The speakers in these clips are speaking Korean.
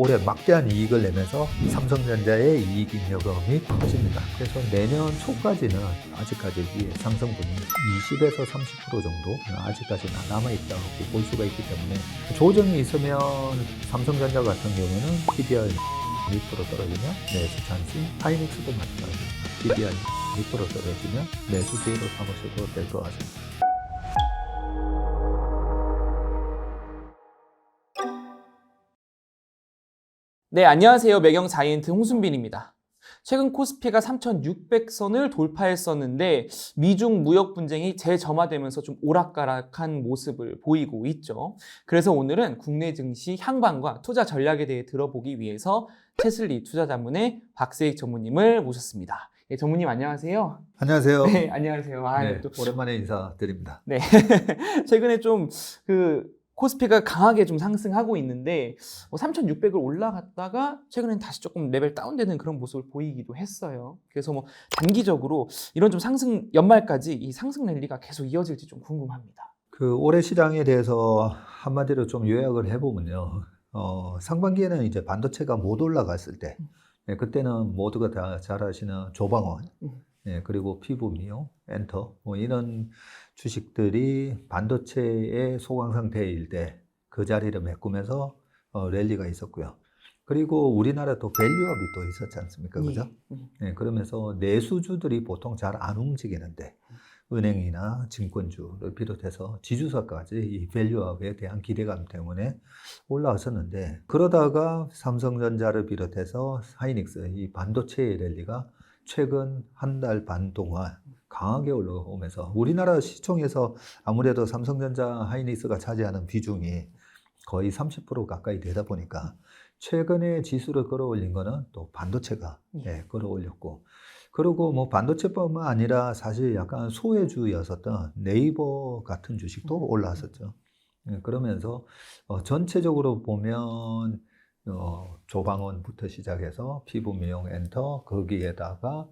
올해 막대한 이익을 내면서 삼성전자의 이익 잉여금이 커집니다. 그래서 내년 초까지는 아직까지 이 상승분이 20에서 30% 정도 아직까지는 남아있다고 볼 수가 있기 때문에 조정이 있으면 삼성전자 같은 경우는 PBR 6% 떨어지면 매수 찬스, 하이닉스도 마찬가지입니다. PBR 6% 떨어지면 매수 기회로 삼으셔도 될 것 같습니다. 네, 안녕하세요. 매경 자이언트 홍순빈입니다. 최근 코스피가 3,600선을 돌파했었는데 미중 무역 분쟁이 재점화되면서 좀 오락가락한 모습을 보이고 있죠. 그래서 오늘은 국내 증시 향방과 투자 전략에 대해 들어보기 위해서 채슬리 투자자문의 박세익 전무님을 모셨습니다. 네, 전무님 안녕하세요. 안녕하세요. 네, 안녕하세요. 아, 네, 또 오랜만에 인사드립니다. 네. 최근에 좀 그 코스피가 강하게 좀 상승하고 있는데 3,600을 올라갔다가 최근엔 다시 조금 레벨 다운되는 그런 모습을 보이기도 했어요. 그래서 뭐 단기적으로 이런 좀 상승 연말까지 이 상승 랠리가 계속 이어질지 좀 궁금합니다. 그 올해 시장에 대해서 한마디로 좀 요약을 해보면요. 어, 상반기에는 이제 반도체가 못 올라갔을 때, 예, 그때는 모두가 다 잘 아시는 조방원, 음. 예, 그리고 피부 미용, 엔터, 뭐 이런 주식들이 반도체의 소강 상태일 때 그 자리를 메꾸면서 어, 랠리가 있었고요. 그리고 우리나라 또 밸류업이 또 있었지 않습니까? 그죠? 예. 음. 네, 그러면서 내수주들이 보통 잘 안 움직이는데 은행이나 증권주를 비롯해서 지주사까지 이 밸류업에 대한 기대감 때문에 올라왔었는데 그러다가 삼성전자를 비롯해서 하이닉스 이 반도체의 랠리가 최근 한 달 반 동안 강하게 올라오면서 우리나라 시총에서 아무래도 삼성전자 하이닉스가 차지하는 비중이 거의 30% 가까이 되다 보니까 최근에 지수를 끌어올린 거는 또 반도체가 예, 끌어올렸고 그리고 뭐 반도체뿐만 아니라 사실 약간 소외주였었던 네이버 같은 주식도 올라왔었죠. 예, 그러면서 어, 전체적으로 보면 어, 조방원부터 시작해서 피부 미용 엔터 거기에다가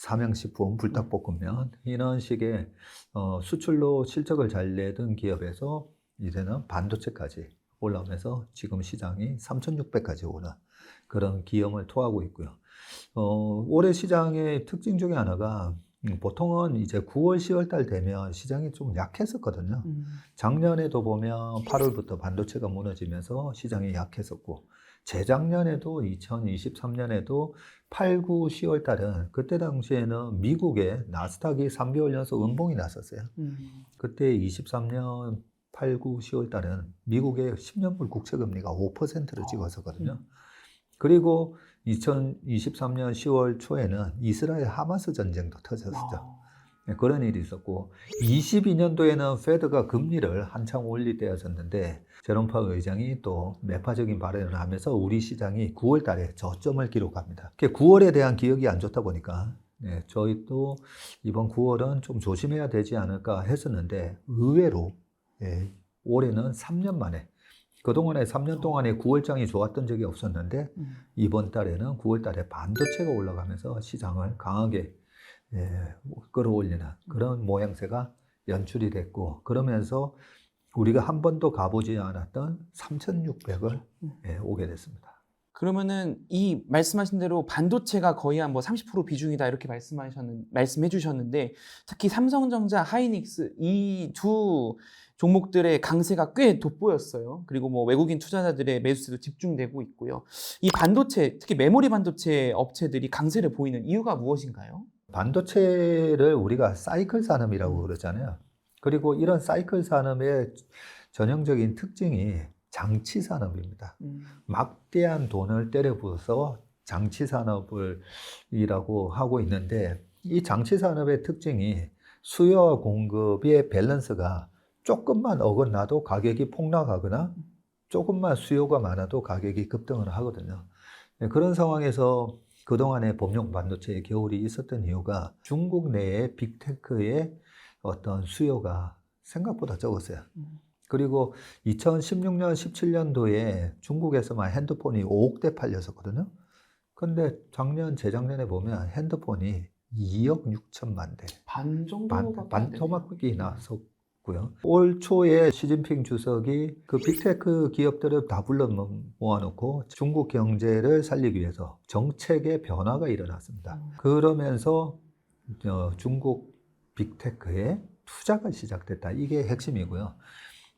삼양식품 불닭볶음면 이런 식의 어, 수출로 실적을 잘 내던 기업에서 이제는 반도체까지 올라오면서 지금 시장이 3,600까지 오는 그런 기염을 토하고 있고요. 어, 올해 시장의 특징 중에 하나가 음, 보통은 이제 9월, 10월 달 되면 시장이 좀 약했었거든요. 음. 작년에도 보면 8월부터 반도체가 무너지면서 시장이 약했었고, 재작년에도 2023년에도 8, 9, 10월 달은 그때 당시에는 미국의 나스닥이 3개월 연속 음봉이 났었어요. 음. 그때 23년 8, 9, 10월 달은 미국의 10년물 국채 금리가 5%를 찍었었거든요. 그리고 2023년 10월 초에는 이스라엘 하마스 전쟁도 터졌었죠. 와. 네, 그런 일이 있었고 22년도에는 페드가 금리를 한창 올릴 때였었는데 제롬 파월 의장이 또 매파적인 발언을 하면서 우리 시장이 9월 달에 저점을 기록합니다. 9월에 대한 기억이 안 좋다 보니까 네, 저희 또 이번 9월은 좀 조심해야 되지 않을까 했었는데 의외로 예, 올해는 3년 만에 그동안에 3년 동안에 9월장이 좋았던 적이 없었는데 음. 이번 달에는 9월 달에 반도체가 올라가면서 시장을 강하게 예, 끌어올리는 그런 모양새가 연출이 됐고 그러면서 우리가 한 번도 가보지 않았던 3,600을 예, 오게 됐습니다. 그러면은 이 말씀하신 대로 반도체가 거의 한 뭐 30% 비중이다 이렇게 말씀하셨는 말씀해 주셨는데 특히 삼성전자, 하이닉스 이 두 종목들의 강세가 꽤 돋보였어요. 그리고 뭐 외국인 투자자들의 매수세도 집중되고 있고요. 이 반도체, 특히 메모리 반도체 업체들이 강세를 보이는 이유가 무엇인가요? 반도체를 우리가 사이클 산업이라고 그러잖아요. 그리고 이런 사이클 산업의 전형적인 특징이 장치 산업입니다. 음. 막대한 돈을 때려 부어서 장치 산업을 이라고 하고 있는데 이 장치 산업의 특징이 수요와 공급의 밸런스가 조금만 어긋나도 가격이 폭락하거나 조금만 수요가 많아도 가격이 급등을 하거든요. 네, 그런 상황에서 그동안의 범용 반도체의 겨울이 있었던 이유가 중국 내의 빅테크의 어떤 수요가 생각보다 적었어요. 음. 그리고 2016년, 17년도에 중국에서만 핸드폰이 5억 대 팔렸었거든요. 근데 작년, 재작년에 보면 핸드폰이 2억 6천만 대. 반 반, 정도가 반토막이 나섰고요. 있고요. 올 초에 시진핑 주석이 그 빅테크 기업들을 다 불러 모아놓고 중국 경제를 살리기 위해서 정책의 변화가 일어났습니다. 그러면서 어, 중국 빅테크에 투자가 시작됐다. 이게 핵심이고요.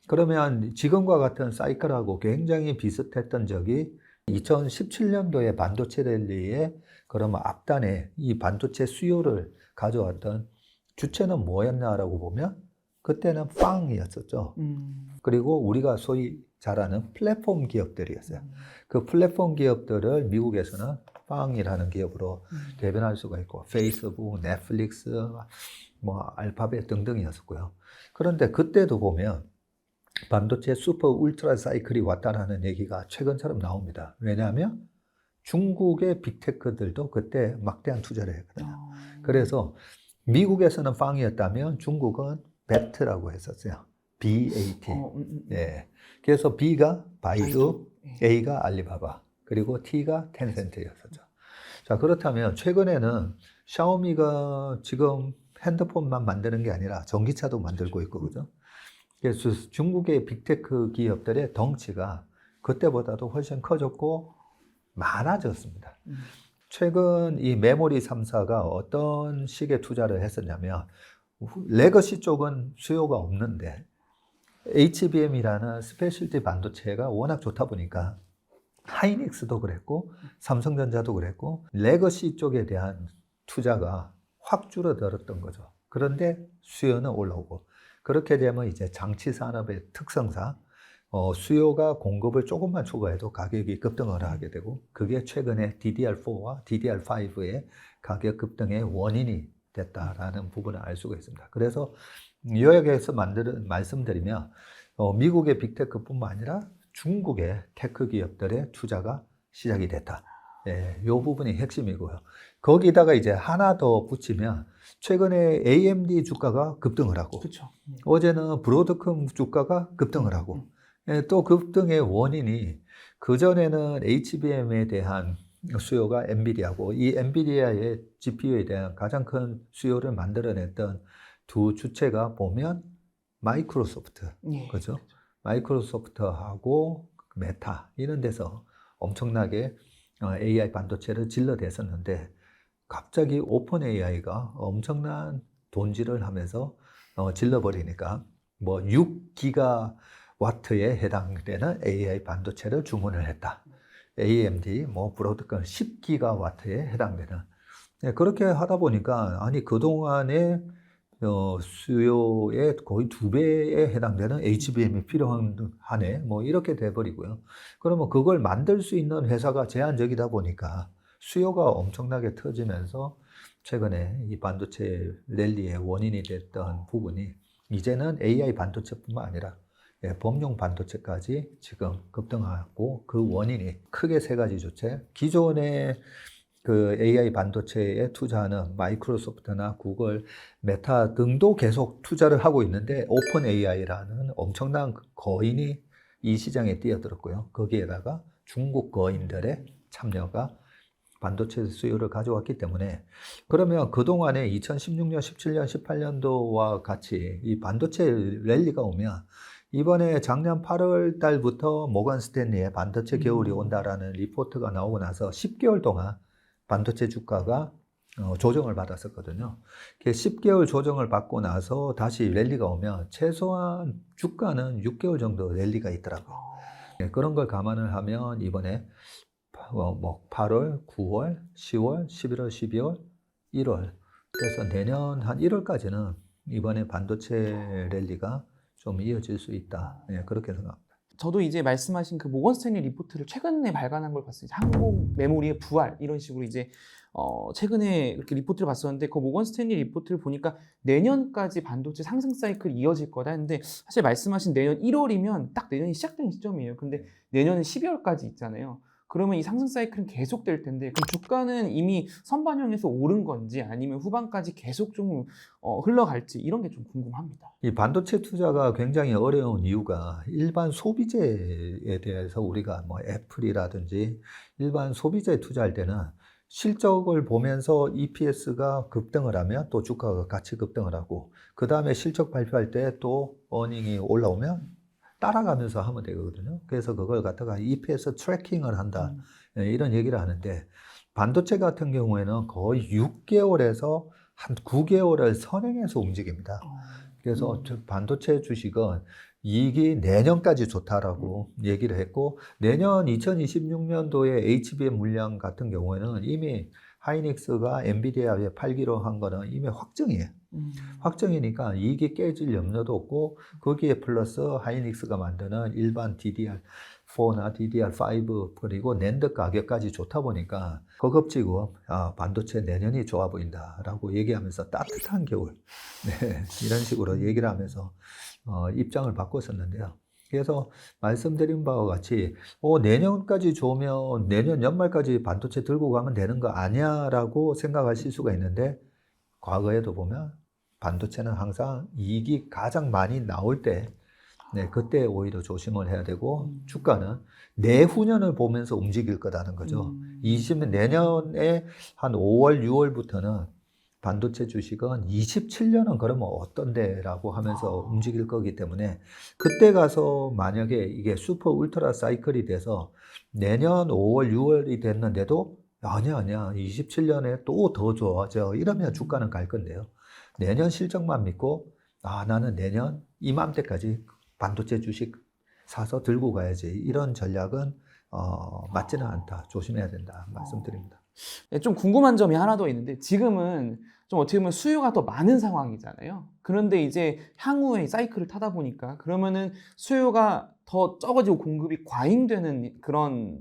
그러면 지금과 같은 사이클하고 굉장히 비슷했던 적이 2017년도에 반도체 랠리에 그러면 앞단에 이 반도체 수요를 가져왔던 주체는 뭐였나라고 보면 그때는 빵이었었죠. 음. 그리고 우리가 소위 잘 아는 플랫폼 기업들이었어요. 그 플랫폼 기업들을 미국에서는 빵이라는 기업으로 음. 대변할 수가 있고 페이스북, 넷플릭스, 뭐 알파벳 등등이었었고요. 그런데 그때도 보면 반도체 슈퍼 울트라 사이클이 왔다라는 얘기가 최근처럼 나옵니다. 왜냐하면 중국의 빅테크들도 그때 막대한 투자를 했거든요. 어. 그래서 미국에서는 빵이었다면 중국은 베트라고 했었어요. BAT. 어, 음, 음. 예. 그래서 B가 바이두, 예. A가 알리바바, 그리고 T가 텐센트였었죠. 자, 그렇다면 최근에는 샤오미가 지금 핸드폰만 만드는 게 아니라 전기차도 만들고 있고, 그죠? 그래서 중국의 빅테크 기업들의 덩치가 그때보다도 훨씬 커졌고 많아졌습니다. 음. 최근 이 메모리 3사가 어떤 식의 투자를 했었냐면, 레거시 쪽은 수요가 없는데, HBM이라는 스페셜티 반도체가 워낙 좋다 보니까 하이닉스도 그랬고 삼성전자도 그랬고 레거시 쪽에 대한 투자가 확 줄어들었던 거죠. 그런데 수요는 올라오고 그렇게 되면 이제 장치 산업의 특성상 어, 수요가 공급을 조금만 초과해도 가격이 급등을 하게 되고 그게 최근에 DDR4와 DDR5의 가격 급등의 원인이 됐다라는 부분을 알 수가 있습니다. 그래서 요약해서 만드는 말씀드리면 어, 미국의 빅테크뿐만 아니라 중국의 테크 기업들의 투자가 시작이 됐다. 예, 요 부분이 핵심이고요. 거기다가 이제 하나 더 붙이면 최근에 AMD 주가가 급등을 하고 그렇죠. 음. 어제는 브로드컴 주가가 급등을 하고 예, 또 급등의 원인이 그전에는 HBM에 대한 수요가 엔비디아고 이 엔비디아의 GPU에 대한 가장 큰 수요를 만들어냈던 두 주체가 보면 마이크로소프트 예. 그죠? 마이크로소프트하고 메타 이런 데서 엄청나게 어, AI 반도체를 질러댔었는데 갑자기 오픈 AI가 엄청난 돈질을 하면서 어, 질러버리니까 뭐 6기가 와트에 해당되는 AI 반도체를 주문을 했다. AMD 뭐 브로드컴 10기가 와트에 해당되는 네, 그렇게 하다 보니까 아니 그동안에 어, 수요의 거의 두 배에 해당되는 HBM이 필요하네. 뭐 이렇게 돼버리고요. 그러면 그걸 만들 수 있는 회사가 제한적이다 보니까 수요가 엄청나게 터지면서 최근에 이 반도체 랠리의 원인이 됐던 부분이 이제는 AI 반도체뿐만 아니라 예, 범용 반도체까지 지금 급등하고 그 원인이 크게 세 가지 주체. 기존의 그 AI 반도체에 투자하는 마이크로소프트나 구글, 메타 등도 계속 투자를 하고 있는데 오픈 AI라는 엄청난 거인이 이 시장에 뛰어들었고요. 거기에다가 중국 거인들의 참여가 반도체 수요를 가져왔기 때문에 그러면 그동안에 2016년, 17년, 18년도와 같이 이 반도체 랠리가 오면 이번에 작년 8월 달부터 모건 스탠리의 반도체 겨울이 음. 온다라는 리포트가 나오고 나서 10개월 동안 반도체 주가가 어, 조정을 받았었거든요. 그 10개월 조정을 받고 나서 다시 랠리가 오면 최소한 주가는 6개월 정도 랠리가 있더라고요. 네, 그런 걸 감안을 하면 이번에 어, 뭐 8월, 9월, 10월, 11월, 12월, 1월 그래서 내년 한 1월까지는 이번에 반도체 랠리가 좀 이어질 수 있다. 예, 그렇게 생각합니다. 저도 이제 말씀하신 그 모건 스탠리 리포트를 최근에 발간한 걸 봤어요. 한국 메모리의 부활 이런 식으로 이제 어 최근에 이렇게 리포트를 봤었는데 그 모건 스탠리 리포트를 보니까 내년까지 반도체 상승 사이클이 이어질 거다 했는데 사실 말씀하신 내년 1월이면 딱 내년이 시작되는 시점이에요. 근데 내년은 12월까지 있잖아요. 그러면 이 상승 사이클은 계속될 텐데 그럼 주가는 이미 선반영해서 오른 건지 아니면 후반까지 계속 좀 어, 흘러갈지 이런 게 좀 궁금합니다. 이 반도체 투자가 굉장히 어려운 이유가 일반 소비재에 대해서 우리가 뭐 애플이라든지 일반 소비재 투자할 때는 실적을 보면서 EPS가 급등을 하면 또 주가가 같이 급등을 하고 그 다음에 실적 발표할 때 또 어닝이 올라오면 따라가면서 하면 되거든요. 그래서 그걸 갖다가 EPS 트래킹을 한다. 예, 이런 얘기를 하는데 반도체 같은 경우에는 거의 6개월에서 한 9개월을 선행해서 움직입니다. 어, 그래서 음. 저 반도체 주식은 이익이 내년까지 좋다라고 얘기를 했고 내년 2026년도에 HBM 물량 같은 경우에는 이미 하이닉스가 엔비디아에 팔기로 한 거는 이미 확정이에요. 음. 확정이니까 이익이 깨질 염려도 없고 거기에 플러스 하이닉스가 만드는 일반 DDR4나 DDR5 그리고 낸드 가격까지 좋다 보니까 거급지고 아, 반도체 내년이 좋아 보인다라고 얘기하면서 따뜻한 겨울 네, 이런 식으로 얘기를 하면서 어, 입장을 바꿨었는데요. 그래서 말씀드린 바와 같이 어, 내년까지 좋으면 내년 연말까지 반도체 들고 가면 되는 거 아니야라고 생각하실 수가 있는데 과거에도 보면 반도체는 항상 이익이 가장 많이 나올 때 네, 그때 오히려 조심을 해야 되고 음. 주가는 내후년을 보면서 움직일 거다는 거죠. 음. 20 내년에 한 5월, 6월부터는 반도체 주식은 27년은 그러면 어떤데라고 하면서 아. 움직일 거기 때문에 그때 가서 만약에 이게 슈퍼 울트라 사이클이 돼서 내년 5월, 6월이 됐는데도 아니야, 아니야. 27년에 또 더 좋아져. 이러면 주가는 갈 건데요. 내년 실적만 믿고 아, 나는 내년 이맘때까지 반도체 주식 사서 들고 가야지. 이런 전략은 어, 맞지는 않다. 조심해야 된다. 말씀드립니다. 네, 좀 궁금한 점이 하나 더 있는데 지금은 좀 어떻게 보면 수요가 더 많은 상황이잖아요. 그런데 이제 향후에 이 사이클을 타다 보니까 그러면은 수요가 더 적어지고 공급이 과잉되는 그런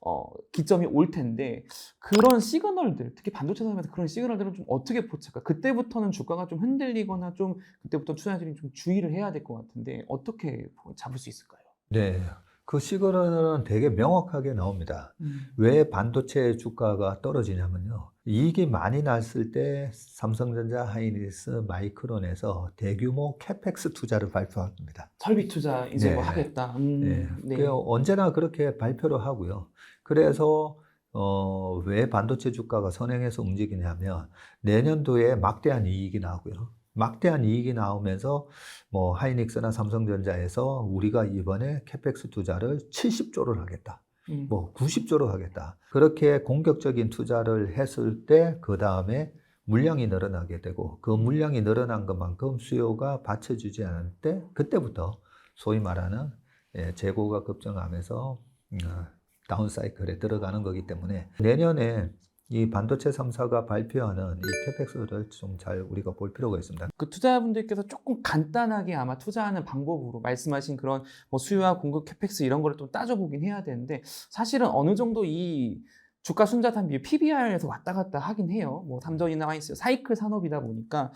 어, 기점이 올 텐데 그런 시그널들 특히 반도체 산업에서 그런 시그널들은 좀 어떻게 포착할까? 그때부터는 주가가 좀 흔들리거나 좀 그때부터 투자자들이 좀 주의를 해야 될 것 같은데 어떻게 잡을 수 있을까요? 네. 그 시그널은 되게 명확하게 나옵니다. 왜 반도체 주가가 떨어지냐면요. 이익이 많이 났을 때 삼성전자, 하이닉스, 마이크론에서 대규모 캐펙스 투자를 발표합니다. 설비 투자 이제 네. 뭐 하겠다. 음, 네. 네. 그 언제나 그렇게 발표를 하고요. 그래서 어, 왜 반도체 주가가 선행해서 움직이냐면 내년도에 막대한 이익이 나오고요. 막대한 이익이 나오면서 뭐 하이닉스나 삼성전자에서 우리가 이번에 캐펙스 투자를 70조를 하겠다. 음. 뭐 90조로 하겠다. 그렇게 공격적인 투자를 했을 때 그 다음에 물량이 늘어나게 되고 그 물량이 늘어난 것만큼 수요가 받쳐주지 않을 때 그때부터 소위 말하는 예, 재고가 급증하면서 음, 다운 사이클에 들어가는 거기 때문에 내년에 이 반도체 3사가 발표하는 이 캐펙스를 좀 잘 우리가 볼 필요가 있습니다. 그 투자자분들께서 조금 간단하게 아마 투자하는 방법으로 말씀하신 그런 뭐 수요와 공급 캐펙스 이런 거를 좀 따져보긴 해야 되는데 사실은 어느 정도 이 주가 순자산 비율 PBR에서 왔다 갔다 하긴 해요. 뭐 삼전이나 하이스 사이클 산업이다 보니까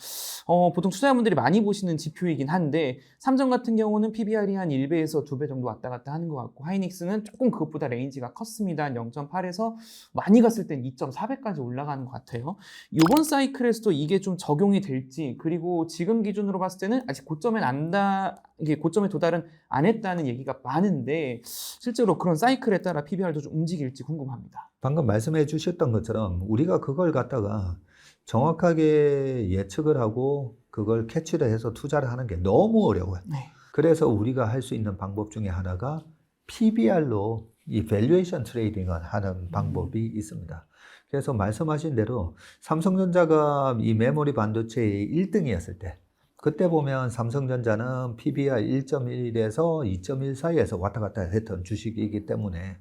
어, 보통 투자자분들이 많이 보시는 지표이긴 한데 삼전 같은 경우는 PBR이 한 1배에서 2배 정도 왔다 갔다 하는 것 같고 하이닉스는 조금 그것보다 레인지가 컸습니다. 한 0.8에서 많이 갔을 땐 2.4배까지 올라가는 것 같아요. 이번 사이클에서도 이게 좀 적용이 될지 그리고 지금 기준으로 봤을 때는 아직 고점에 안다 이게 고점에 도달은 안 했다는 얘기가 많은데 실제로 그런 사이클에 따라 PBR도 좀 움직일지 궁금합니다. 방금 말씀해 주셨던 것처럼 우리가 그걸 갖다가 정확하게 예측을 하고 그걸 캐치를 해서 투자를 하는 게 너무 어려워요. 네. 그래서 우리가 할 수 있는 방법 중에 하나가 PBR로 이 밸류에이션 트레이딩을 하는 방법이 있습니다. 그래서 말씀하신 대로 삼성전자가 이 메모리 반도체의 1등이었을 때 그때 보면 삼성전자는 PBR 1.1에서 2.1 사이에서 왔다 갔다 했던 주식이기 때문에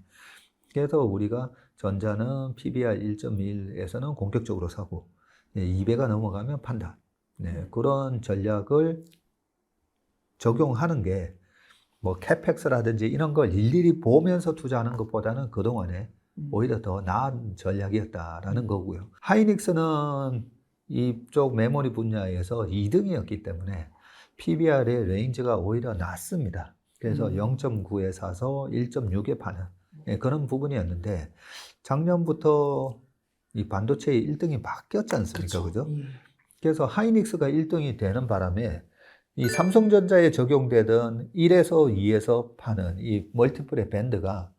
그래서 우리가 전자는 PBR 1.1에서는 공격적으로 사고 2배가 넘어가면 판단. 네, 그런 전략을 적용하는 게 뭐 캐펙스라든지 이런 걸 일일이 보면서 투자하는 것보다는 그동안에 음. 오히려 더 나은 전략이었다라는 거고요. 하이닉스는 이쪽 메모리 분야에서 2등이었기 때문에 PBR의 레인지가 오히려 낮습니다. 그래서 음. 0.9에 사서 1.6에 파는 예, 그런 부분이었는데 작년부터 이 반도체의 1등이 바뀌었지 않습니까? 그죠? 예. 그래서 하이닉스가 1등이 되는 바람에 이 삼성전자에 적용되던 1에서 2에서 파는 이 멀티플의 밴드가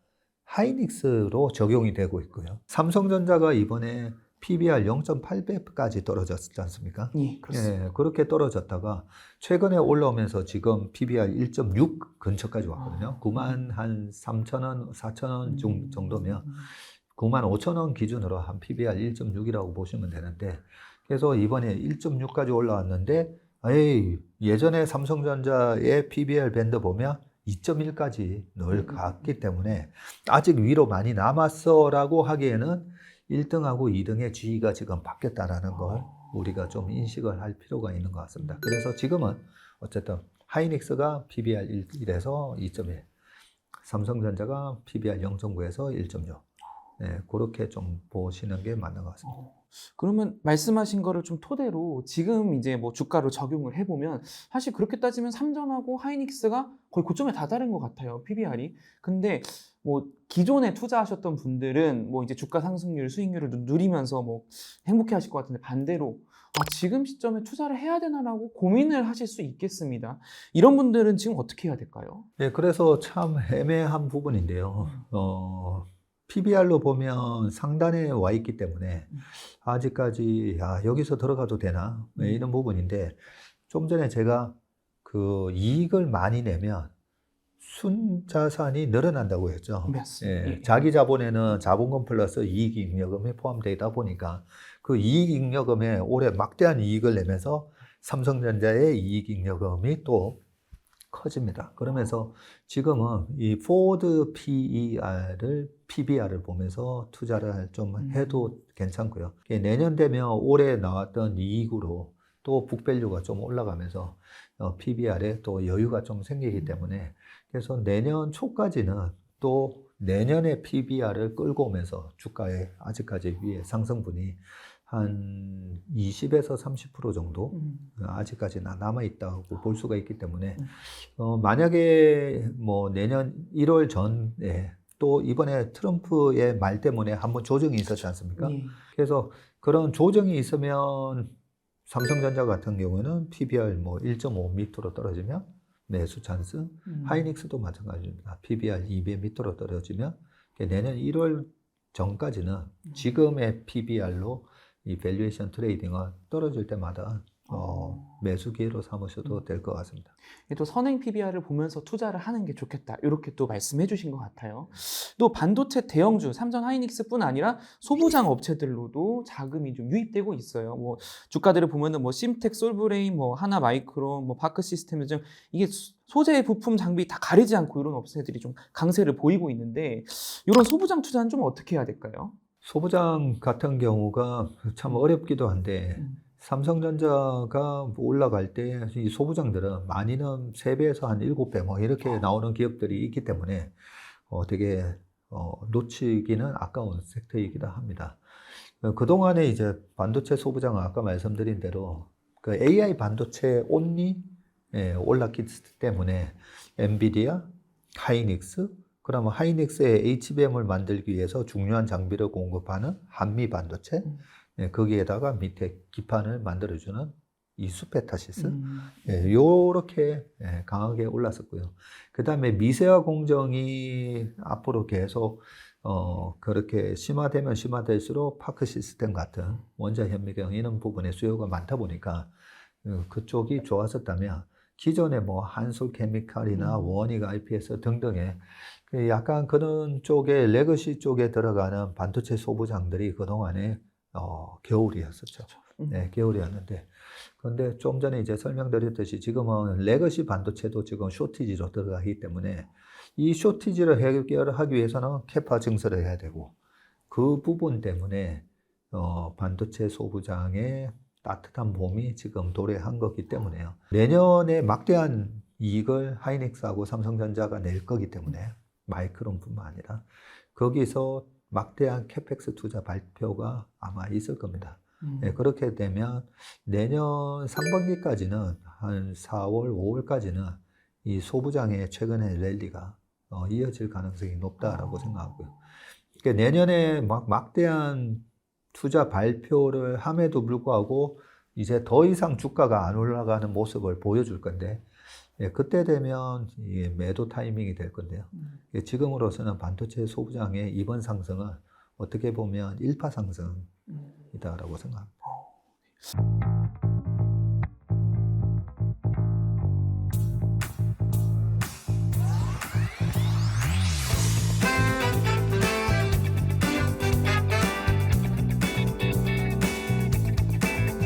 하이닉스로 적용이 되고 있고요. 삼성전자가 이번에 PBR 0.8배까지 떨어졌지 않습니까? 예, 그렇습니다. 예, 그렇게 떨어졌다가 최근에 올라오면서 지금 PBR 1.6 근처까지 왔거든요. 아. 9만 한 3천 원, 4천 원 음. 정- 정도면 9만 5천 원 기준으로 한 PBR 1.6이라고 보시면 되는데 그래서 이번에 1.6까지 올라왔는데 에이, 예전에 삼성전자의 PBR 밴드 보면 2.1까지 늘 음. 갔기 때문에 아직 위로 많이 남았어라고 하기에는 1등하고 2등의 지위가 지금 바뀌었다라는 걸 우리가 좀 인식을 할 필요가 있는 것 같습니다. 그래서 지금은 어쨌든 하이닉스가 PBR 1에서 2.1, 삼성전자가 PBR 0.9에서 1.6. 네, 그렇게 좀 보시는 게 맞는 것 같습니다. 어, 그러면 말씀하신 거를 좀 토대로 지금 이제 뭐 주가로 적용을 해보면 사실 그렇게 따지면 삼전하고 하이닉스가 거의 고점에 다다른 것 같아요 PBR이. 근데 뭐 기존에 투자하셨던 분들은 뭐 이제 주가 상승률, 수익률을 누- 누리면서 뭐 행복해 하실 것 같은데 반대로 아, 지금 시점에 투자를 해야 되나라고 고민을 하실 수 있겠습니다. 이런 분들은 지금 어떻게 해야 될까요? 네, 그래서 참 애매한 부분인데요. 어, PBR로 보면 상단에 와 있기 때문에 음. 아직까지 야, 여기서 들어가도 되나 네, 이런 부분인데 좀 전에 제가 그 이익을 많이 내면 순자산이 늘어난다고 했죠. 예, 예. 자기 자본에는 자본금 플러스 이익잉여금이 포함되다 보니까 그 이익잉여금에 올해 막대한 이익을 내면서 삼성전자의 이익잉여금이 또 커집니다. 그러면서 지금은 이 포드 PER을 PBR을 보면서 투자를 좀 음. 해도 괜찮고요. 내년 되면 올해 나왔던 이익으로 또 북밸류가 좀 올라가면서 어, PBR에 또 여유가 좀 생기기 때문에 그래서 내년 초까지는 또 내년에 PBR을 끌고 오면서 주가에 아직까지 위에 상승분이 한 20에서 30% 정도 음. 아직까지 남아 있다고 볼 수가 있기 때문에 음. 어, 만약에 뭐 내년 1월 전에 또 이번에 트럼프의 말 때문에 한번 조정이 있었지 않습니까? 예. 그래서 그런 조정이 있으면 삼성전자 같은 경우는 PBR 뭐 1.5 밑으로 떨어지면 매수 찬스, 음. 하이닉스도 마찬가지입니다. PBR 2배 밑으로 떨어지면 내년 1월 전까지는 음. 지금의 PBR로 이 밸류에이션 트레이딩은 떨어질 때마다 어, 매수 기회로 삼으셔도 될 것 같습니다. 또 선행 PBR을 보면서 투자를 하는 게 좋겠다. 이렇게 또 말씀해 주신 것 같아요. 또 반도체 대형주, 삼성 하이닉스뿐 아니라 소부장 업체들로도 자금이 좀 유입되고 있어요. 뭐 주가들을 보면은 뭐 심텍, 솔브레인, 뭐 하나 마이크론, 뭐 파크 시스템 등 이게 수- 소재 부품 장비 다 가리지 않고 이런 업체들이 좀 강세를 보이고 있는데 이런 소부장 투자는 좀 어떻게 해야 될까요? 소부장 같은 경우가 참 어렵기도 한데 음. 삼성전자가 올라갈 때 이 소부장들은 많이는 3배에서 한 7배 뭐 이렇게 나오는 기업들이 있기 때문에 어, 되게 어, 놓치기는 아까운 섹터이기도 합니다. 어, 그동안에 이제 반도체 소부장은 아까 말씀드린 대로 그 AI 반도체 온리 예, 올랐기 때문에 엔비디아, 하이닉스, 그러면 하이닉스의 HBM을 만들기 위해서 중요한 장비를 공급하는 한미 반도체, 음. 예, 거기에다가 밑에 기판을 만들어주는 이 수페타시스, 음. 예, 요렇게 예, 강하게 올랐었고요. 그 다음에 미세화 공정이 앞으로 계속 어, 그렇게 심화되면 심화될수록 파크 시스템 같은 원자 현미경 이런 부분에 수요가 많다 보니까 어, 그쪽이 좋았었다면 기존에 뭐 한솔 케미칼이나 음. 원익 IPS 등등의 그 약간 그런 쪽에 레거시 쪽에 들어가는 반도체 소부장들이 그동안에 어, 겨울이었었죠. 음. 네, 겨울이었는데. 그런데 좀 전에 이제 설명드렸듯이 지금은 레거시 반도체도 지금 쇼티지로 들어가기 때문에 이 쇼티지를 해결하기 위해서는 캐파 증설을 해야 되고 그 부분 때문에 어, 반도체 소부장의 따뜻한 봄이 지금 도래한 거기 때문에요. 내년에 막대한 이익을 하이닉스하고 삼성전자가 낼 거기 때문에 마이크론뿐만 아니라 거기서 막대한 캐펙스 투자 발표가 아마 있을 겁니다. 음. 네, 그렇게 되면 내년 상반기까지는 한 4월, 5월까지는 이 소부장의 최근의 랠리가 어, 이어질 가능성이 높다라고 아. 생각하고요. 그러니까 내년에 막 막대한 투자 발표를 함에도 불구하고 이제 더 이상 주가가 안 올라가는 모습을 보여줄 건데 예, 그때 되면 이 매도 타이밍이 될 건데요. 음. 예, 지금으로서는 반도체 소부장의 이번 상승은 어떻게 보면 일파 상승 음. 이다라고 생각합니다.